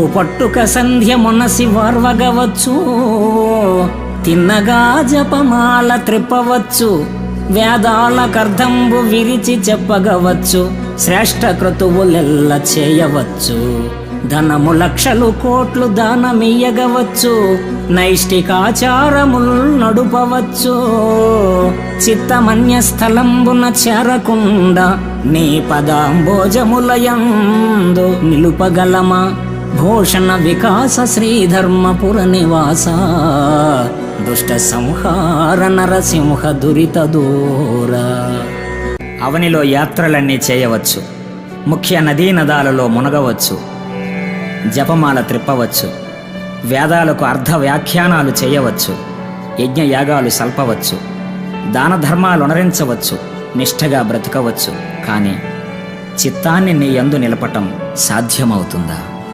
ముక్కు పట్టుక సంధ్య మనసి వార్వగవచ్చు. తిన్నగా జపమాల త్రిప్పవచ్చు. వేదాల కర్ధంబు విరిచి చెప్పగవచ్చు. శ్రేష్ఠ క్రతువులెల్ల చేయవచ్చు. ధనము లక్షలు కోట్లు దానమియ్యగవచ్చు. నైష్టికాచారముల్ నడుపవచ్చు. చిత్తమన్య స్థలంబున చేరకుండా నీ పదాంబోజములయందు నిలుపగలమా? భూషణ వికాస శ్రీధర్మపుర నివాస దుష్ట సంహార నరసింహ దురిత దూర అవనిలో యాత్రలన్నీ చేయవచ్చు ముఖ్య నదీ నదాలలో మునగవచ్చు జపమాల త్రిప్పవచ్చు। వేదాలకు అర్ధ వ్యాఖ్యానాలు చేయవచ్చు। యజ్ఞయాగాలు సల్పవచ్చు। దాన ధర్మాలు ఉనరించవచ్చు నిష్ఠగా బ్రతకవచ్చు। కానీ చిత్తాన్ని నీ యందు నిలపటం సాధ్యమవుతుందా?